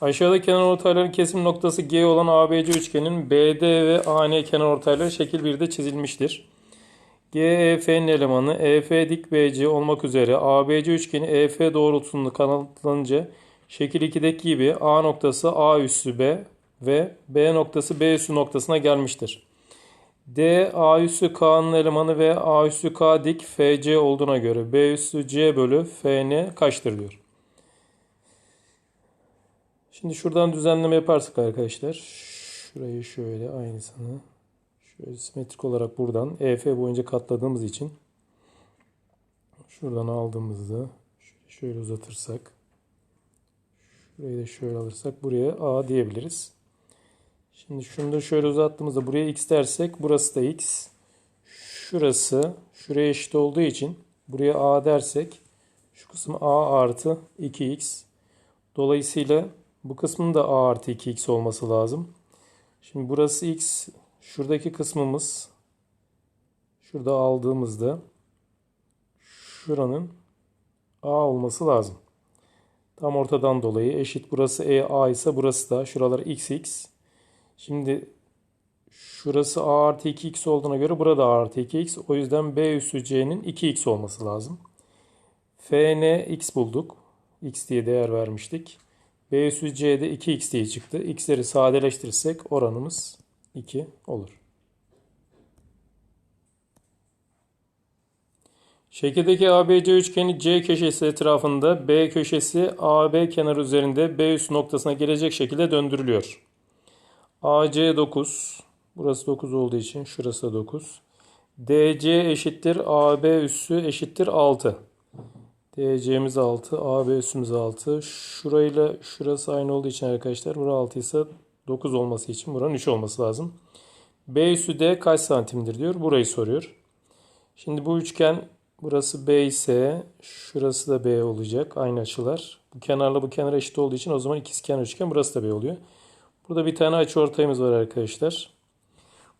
Aşağıda kenar ortayların kesim noktası G olan ABC üçgenin BD ve AN kenar ortayları şekil 1'de çizilmiştir. GEF'nin elemanı EF dik BC olmak üzere ABC üçgeni EF doğrultusunda kanatlanınca şekil 2'deki gibi A noktası A üssü B ve B noktası B üssü noktasına gelmiştir. D A üssü K'nın elemanı ve A üssü K dik FC olduğuna göre B üssü C bölü FN kaçtır diyor. Şimdi şuradan düzenleme yaparsak arkadaşlar. Şurayı şöyle aynısını şöyle simetrik olarak buradan EF boyunca katladığımız için şuradan aldığımızda şöyle uzatırsak şurayı da şöyle alırsak buraya A diyebiliriz. Şimdi şunu da şöyle uzattığımızda buraya x dersek burası da x. Şurası şuraya eşit olduğu için buraya a dersek şu kısım a artı 2x. Dolayısıyla bu kısmın da a artı 2x olması lazım. Şimdi burası x. Şuradaki kısmımız şurada aldığımızda şuranın a olması lazım. Tam ortadan dolayı eşit burası e a ise burası da şuralar x x. Şimdi şurası a artı 2x olduğuna göre burada a artı 2x. O yüzden b üssü c'nin 2x olması lazım. fn x bulduk. x diye değer vermiştik. B üssü c'de 2x diye çıktı. x'leri sadeleştirirsek oranımız 2 olur. Şekildeki ABC üçgeni C köşesi etrafında B köşesi AB kenarı üzerinde B üssü noktasına gelecek şekilde döndürülüyor. AC 9. Burası 9 olduğu için şurası da 9. DC eşittir AB üssü eşittir 6. DC'miz 6. AB üssümüz 6. Şurayla şurası aynı olduğu için arkadaşlar bura 6 ise 9 olması için buranın 3 olması lazım. B üssü D kaç santimdir diyor. Burayı soruyor. Şimdi bu üçgen burası B ise şurası da B olacak. Aynı açılar. Bu kenarla bu kenar eşit olduğu için o zaman ikizkenar üçgen burası da B oluyor. Burada bir tane açıortayımız var arkadaşlar.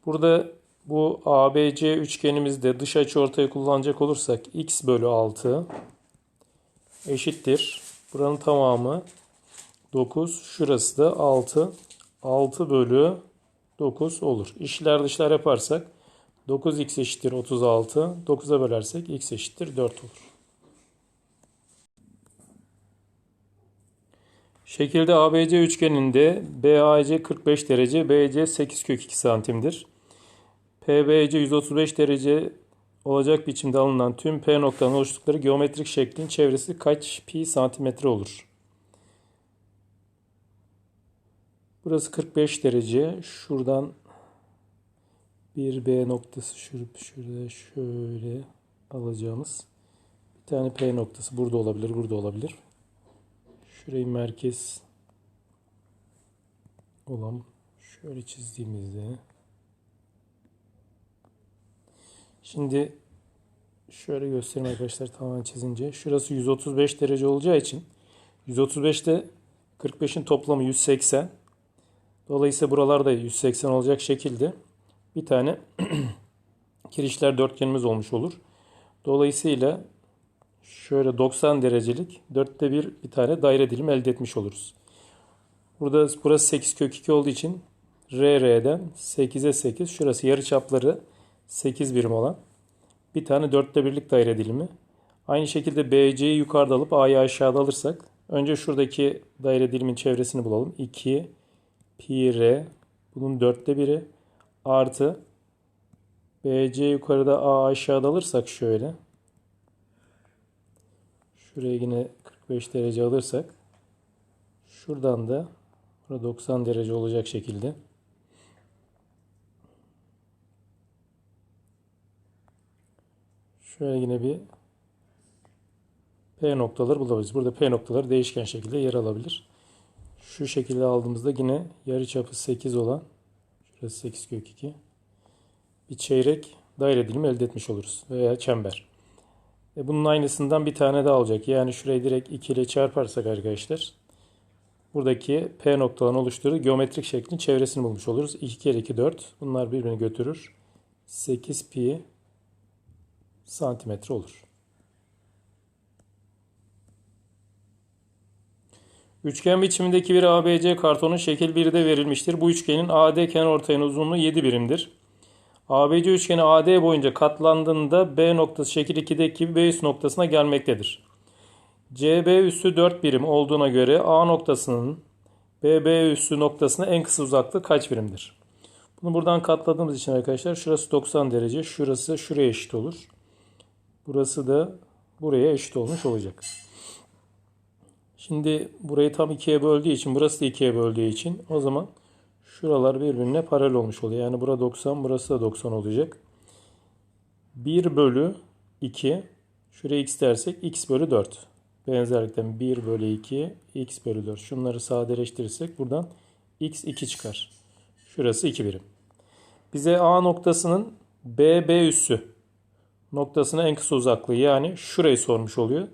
Burada bu ABC üçgenimizde dış açıortayı kullanacak olursak x bölü 6 eşittir. Buranın tamamı 9. Şurası da 6. 6 bölü 9 olur. İşler dışlar yaparsak 9x eşittir 36. 9'a bölersek x eşittir 4 olur. Şekilde ABC üçgeninde BAC 45 derece, BC 8 kök 2 santimdir. PBC 135 derece olacak biçimde alınan tüm P noktalarının oluştukları geometrik şeklin çevresi kaç pi santimetre olur? Burası 45 derece. Şuradan bir B noktası şurada şurada şöyle alacağımız bir tane P noktası burada olabilir, burada olabilir. Şurayı merkez olan şöyle çizdiğimizde şimdi şöyle göstereyim arkadaşlar tamamen çizince şurası 135 derece olacağı için 135'te 45'in toplamı 180 dolayısıyla buralarda 180 olacak şekilde bir tane kirişler dörtgenimiz olmuş olur. Dolayısıyla şöyle 90 derecelik dörtte bir bir tane daire dilimi elde etmiş oluruz. Burada burası 8 kök 2 olduğu için RR'den 8'e 8 şurası yarı çapları 8 birim olan bir tane dörtte birlik daire dilimi. Aynı şekilde BC'yi yukarıda alıp A'yı aşağıda alırsak önce şuradaki daire dilimin çevresini bulalım. 2 pi r bunun dörtte biri artı BC yukarıda A aşağıda alırsak şöyle Şuraya yine 45 derece alırsak şuradan da burada 90 derece olacak şekilde şöyle yine bir P noktaları bulabiliriz. Burada P noktaları değişken şekilde yer alabilir. Şu şekilde aldığımızda yine yarıçapı 8 olan şurası 8 kök 2 bir çeyrek daire dilimi elde etmiş oluruz veya çember. E bunun aynısından bir tane daha olacak. Yani şurayı direkt 2 ile çarparsak arkadaşlar buradaki P noktalarını oluşturduğu geometrik şeklin çevresini bulmuş oluruz. 2 kere 2 4. Bunlar birbirini götürür. 8 pi santimetre olur. Üçgen biçimindeki bir ABC kartonu şekil 1'de verilmiştir. Bu üçgenin AD kenarortayının uzunluğu 7 birimdir. ABC üçgeni AD boyunca katlandığında B noktası şekil 2'deki gibi B üst noktasına gelmektedir. CB üssü 4 birim olduğuna göre A noktasının BB üssü noktasına en kısa uzaklığı kaç birimdir? Bunu buradan katladığımız için arkadaşlar şurası 90 derece, şurası şuraya eşit olur. Burası da buraya eşit olmuş olacak. Şimdi burayı tam ikiye böldüğü için, burası da ikiye böldüğü için o zaman şuralar birbirine paralel olmuş oluyor. Yani bura 90, burası da 90 olacak. 1 bölü 2, şuraya x dersek x bölü 4. Benzerlikten 1 bölü 2, x bölü 4. Şunları sadeleştirirsek buradan x 2 çıkar. Şurası 2 birim. Bize A noktasının BB üssü noktasına en kısa uzaklığı yani şurayı sormuş oluyor.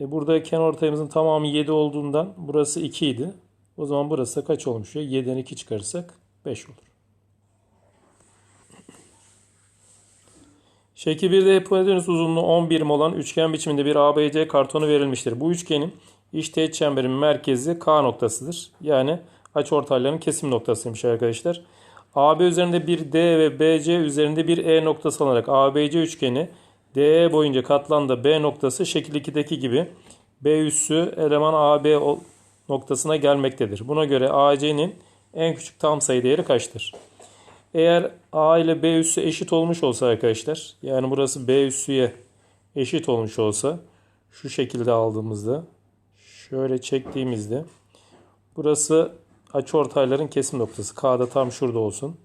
E burada kenarortayımızın tamamı 7 olduğundan burası 2 idi. O zaman burası kaç olmuş? 7'den 2 çıkarırsak 5 olur. Şekil 1'de hipotenüs uzunluğu 10 birim olan üçgen biçiminde bir ABC kartonu verilmiştir. Bu üçgenin iç teğet çemberin merkezi K noktasıdır. Yani açıortayların kesim noktasıymış arkadaşlar. AB üzerinde bir D ve BC üzerinde bir E noktası alarak ABC üçgeni DE boyunca katlandı B noktası şekil 2'deki gibi B üssü eleman AB noktasına gelmektedir. Buna göre AC'nin en küçük tam sayı değeri kaçtır? Eğer A ile B üssü eşit olmuş olsa arkadaşlar yani burası B üssüye eşit olmuş olsa şu şekilde aldığımızda şöyle çektiğimizde burası açıortayların kesim noktası. K'da tam şurada olsun.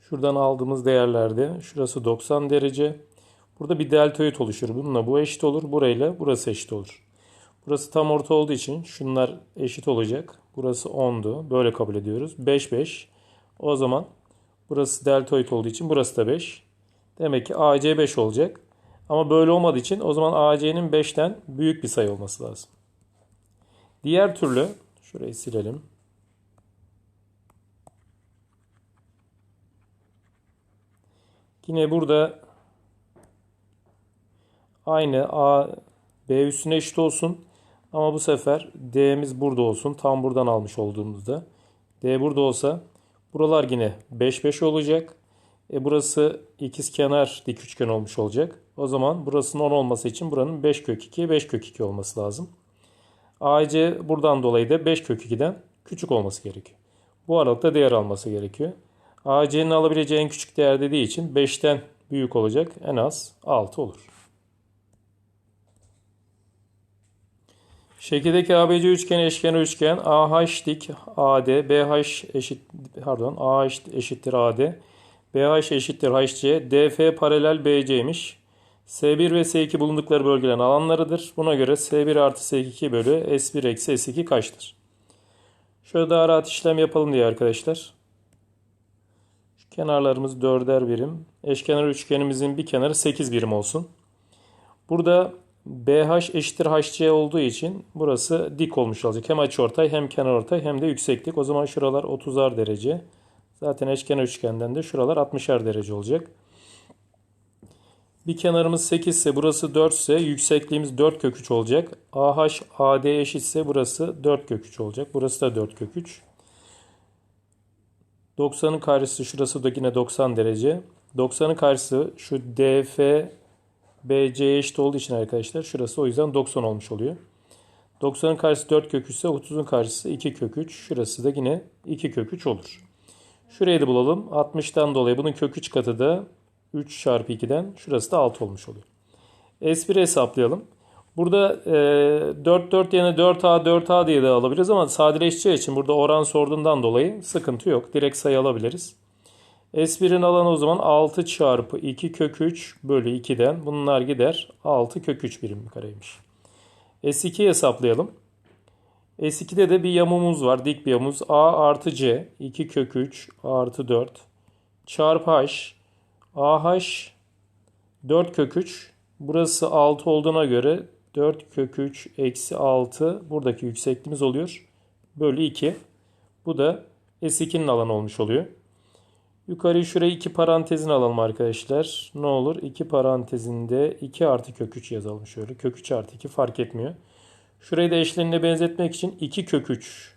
Şuradan aldığımız değerlerde şurası 90 derece. Burada bir deltoid oluşur. Bununla bu eşit olur. Burayla burası eşit olur. Burası tam orta olduğu için şunlar eşit olacak. Burası 10'du. Böyle kabul ediyoruz. 5 5. O zaman burası deltoid olduğu için burası da 5. Demek ki AC 5 olacak. Ama böyle olmadığı için o zaman AC'nin 5'ten büyük bir sayı olması lazım. Diğer türlü şurayı silelim. Yine burada aynı A B üstüne eşit olsun. Ama bu sefer D'miz burada olsun. Tam buradan almış olduğumuzda. D burada olsa buralar yine 5 5 olacak. E burası ikiz kenar dik üçgen olmuş olacak. O zaman burasının 10 olması için buranın 5 kök 2 5 kök 2 olması lazım. AC buradan dolayı da 5 kök 2'den küçük olması gerekiyor. Bu aralıkta değer alması gerekiyor. AC'nin alabileceği en küçük değer dediği için 5'ten büyük olacak. En az 6 olur. Şekildeki ABC üçgeni eşkenar üçgen AH dik AD, BH eşit pardon AH eşittir AD, BH eşittir HC, DF paralel BC'ymiş. S1 ve S2 bulundukları bölgelerin alanlarıdır. Buna göre S1 artı S2 bölü S1 eksi S2 kaçtır? Şöyle daha rahat işlem yapalım diye arkadaşlar. Şu kenarlarımız 4'er birim. Eşkenar üçgenimizin bir kenarı 8 birim olsun. Burada BH eşittir HC olduğu için burası dik olmuş olacak. Hem açıortay hem kenarortay hem de yükseklik. O zaman şuralar 30'ar derece. Zaten eşkenar üçgenden de şuralar 60'ar derece olacak. Bir kenarımız 8 ise burası 4 ise yüksekliğimiz 4 kök 3 olacak. AH AD eşitse burası 4 kök 3 olacak. Burası da 4 kök 3. 90'ın karşısı şurası da yine 90 derece. 90'ın karşısı şu DF BC'ye eşit olduğu için arkadaşlar şurası o yüzden 90 olmuş oluyor. 90'ın karşısı 4 kök 3 ise 30'un karşısı 2 kök 3. Şurası da yine 2 kök 3 olur. Şurayı da bulalım. 60'tan dolayı bunun kök 3 katı da 3 çarpı 2'den şurası da 6 olmuş oluyor. S1 hesaplayalım. Burada e, 4 4 yerine 4A 4A diye de alabiliriz ama sadeleşeceği için burada oran sorduğundan dolayı sıkıntı yok. Direkt sayı alabiliriz. S1'in alanı o zaman 6 çarpı 2 kök 3 bölü 2'den bunlar gider. 6 kök 3 birim kareymiş. S2 hesaplayalım. S2'de de bir yamumuz var. Dik bir yamumuz. A artı C 2 kök 3 artı 4 çarpı H AH 4 kök 3. Burası 6 olduğuna göre 4 kök 3 eksi 6 buradaki yüksekliğimiz oluyor. Bölü 2. Bu da S2'nin alanı olmuş oluyor. Yukarıyı şuraya 2 parantezin alalım arkadaşlar. Ne olur? 2 parantezinde 2 artı kök 3 yazalım şöyle. Kök 3 artı 2 fark etmiyor. Şurayı da eşlenine benzetmek için 2 kök 3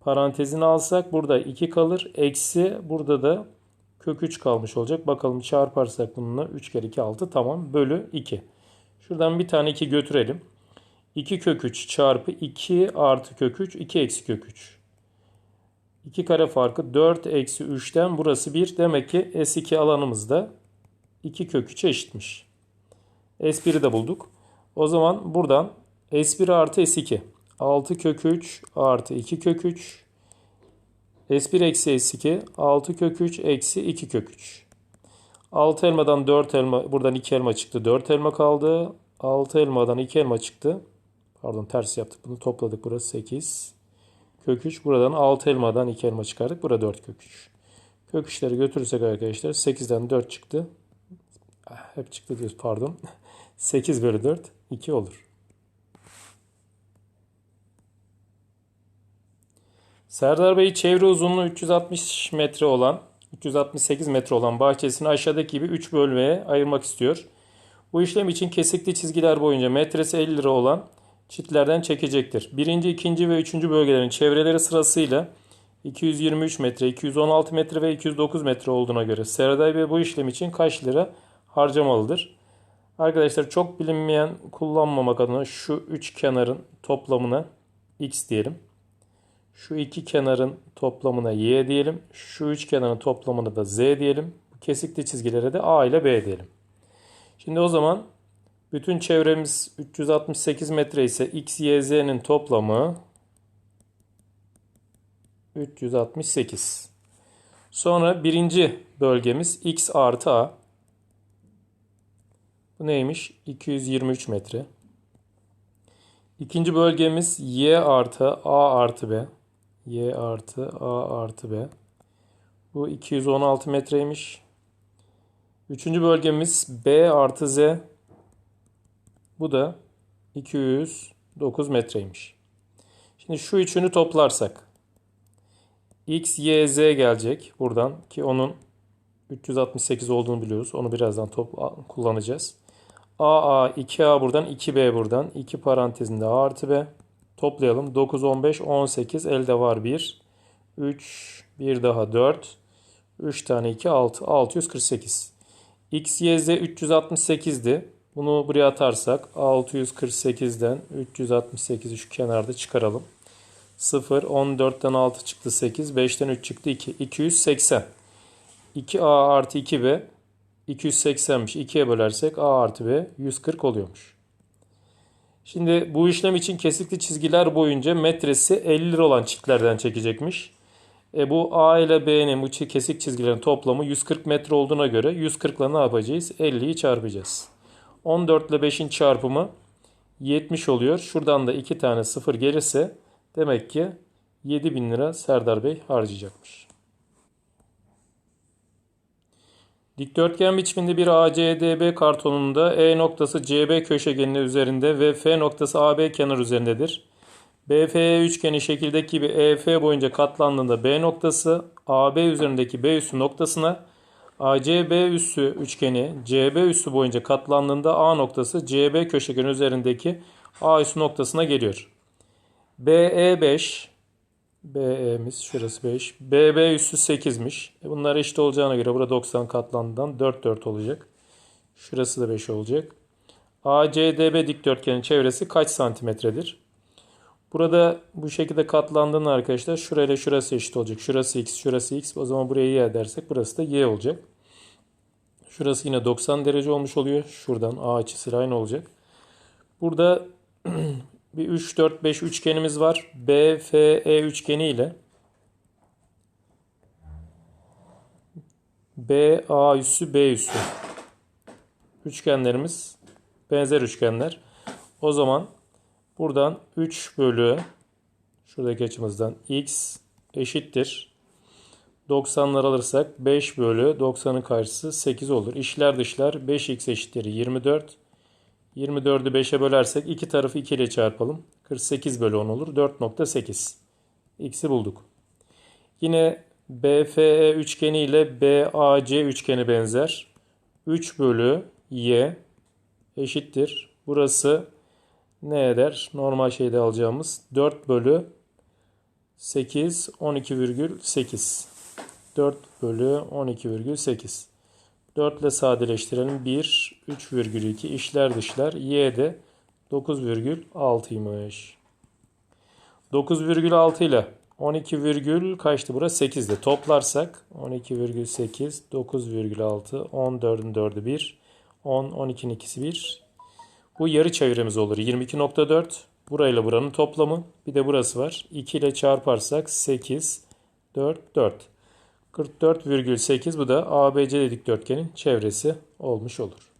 parantezini alsak burada 2 kalır. Eksi burada da kök 3 kalmış olacak. Bakalım çarparsak bununla 3 kere 2 6 tamam bölü 2. Şuradan bir tane 2 götürelim. 2 kök 3 çarpı 2 artı kök 3 2 eksi kök 3. 2 kare farkı 4 eksi 3'ten burası 1. Demek ki S2 alanımızda 2 kök 3'e eşitmiş. S1'i de bulduk. O zaman buradan S1 artı S2. 6 kök 3 artı 2 kök 3. S1 eksi S2. 6 kök 3 eksi 2 kök 3. 6 elmadan 4 elma. Buradan 2 elma çıktı. 4 elma kaldı. 6 elmadan 2 elma çıktı. Pardon ters yaptık. Bunu topladık. Burası 8. Kök 3. Buradan 6 elmadan 2 elma çıkardık. Burada 4 kök 3. Kök 3'leri götürürsek arkadaşlar 8'den 4 çıktı. Ah, Hep çıktı diyoruz pardon. 8 bölü 4 2 olur. Serdar Bey çevre uzunluğu 360 metre olan 368 metre olan bahçesini aşağıdaki gibi 3 bölmeye ayırmak istiyor. Bu işlem için kesikli çizgiler boyunca metresi 50 lira olan çitlerden çekecektir. Birinci, ikinci ve üçüncü bölgelerin çevreleri sırasıyla 223 metre, 216 metre ve 209 metre olduğuna göre Serdar Bey bu işlem için kaç lira harcamalıdır? Arkadaşlar çok bilinmeyen kullanmamak adına şu üç kenarın toplamına x diyelim. Şu iki kenarın toplamına y diyelim. Şu üç kenarın toplamına da z diyelim. Kesikli çizgilere de a ile b diyelim. Şimdi o zaman bütün çevremiz 368 metre ise x, y, z'nin toplamı 368. Sonra birinci bölgemiz x artı a. Bu neymiş? 223 metre. İkinci bölgemiz y artı a artı b. y artı a artı b. Bu 216 metreymiş. Üçüncü bölgemiz b artı z. Bu da 209 metreymiş. Şimdi şu üçünü toplarsak x, y, z gelecek buradan ki onun 368 olduğunu biliyoruz. Onu birazdan top kullanacağız. A, A, 2A buradan, 2B buradan. 2 parantezinde A artı B. Toplayalım. 9, 15, 18. Elde var 1. 3, 1 daha 4. 3 tane 2, 6. 648. X, Y, Z 368'di. Bunu buraya atarsak 648'den 368'i şu kenarda çıkaralım. 0, 14'ten 6 çıktı 8, 5'ten 3 çıktı 2. 280. 2A artı 2B 280'miş. 2'ye bölersek A artı B 140 oluyormuş. Şimdi bu işlem için kesikli çizgiler boyunca metresi 50 lira olan çiftlerden çekecekmiş. E bu A ile B'nin bu kesik çizgilerin toplamı 140 metre olduğuna göre 140 ile ne yapacağız? 50'yi çarpacağız. 14 ile 5'in çarpımı 70 oluyor. Şuradan da 2 tane 0 gelirse demek ki 7000 lira Serdar Bey harcayacakmış. Dikdörtgen biçiminde bir ACDB kartonunda E noktası CB köşegeni üzerinde ve F noktası AB kenar üzerindedir. BFE üçgeni şekildeki gibi EF boyunca katlandığında B noktası AB üzerindeki B üssü noktasına ACB üssü üçgeni CB üssü boyunca katlandığında A noktası CB köşegeni üzerindeki A üssü noktasına geliyor. BE5 BE'miz şurası 5. BB üssü 8'miş. E bunlar eşit olacağına göre burada 90 katlandığından 4 4 olacak. Şurası da 5 olacak. ACDB dikdörtgenin çevresi kaç santimetredir? Burada bu şekilde katlandığında arkadaşlar şurayla şurası eşit olacak. Şurası x, şurası x. O zaman buraya y dersek burası da y olacak. Şurası yine 90 derece olmuş oluyor. Şuradan A açısı aynı olacak. Burada bir 3, 4, 5 üçgenimiz var. BFE üçgeni ile BA üssü B üssü üçgenlerimiz benzer üçgenler. O zaman buradan 3 bölü şuradaki açımızdan x eşittir. 90'lar alırsak 5 bölü 90'ın karşısı 8 olur. İşler dışlar 5x eşittir 24. 24'ü 5'e bölersek iki tarafı 2 ile çarpalım. 48 bölü 10 olur. 4.8. X'i bulduk. Yine BFE üçgeni ile BAC üçgeni benzer. 3 bölü Y eşittir. Burası ne eder? Normal şeyde alacağımız 4 bölü 8 12,8. 4 bölü 12,8. 4 ile sadeleştirelim. 1 3,2 işler dışlar. Y de 9,6'ymış. 9,6 ile 12, virgül kaçtı burası? 8 de toplarsak 12,8 9,6 14'ün 4'ü 1 10 12'nin ikisi 1 bu yarı çevremiz olur. 22.4 burayla buranın toplamı. Bir de burası var. 2 ile çarparsak 8 4 4 44,8 bu da ABC dikdörtgenin çevresi olmuş olur.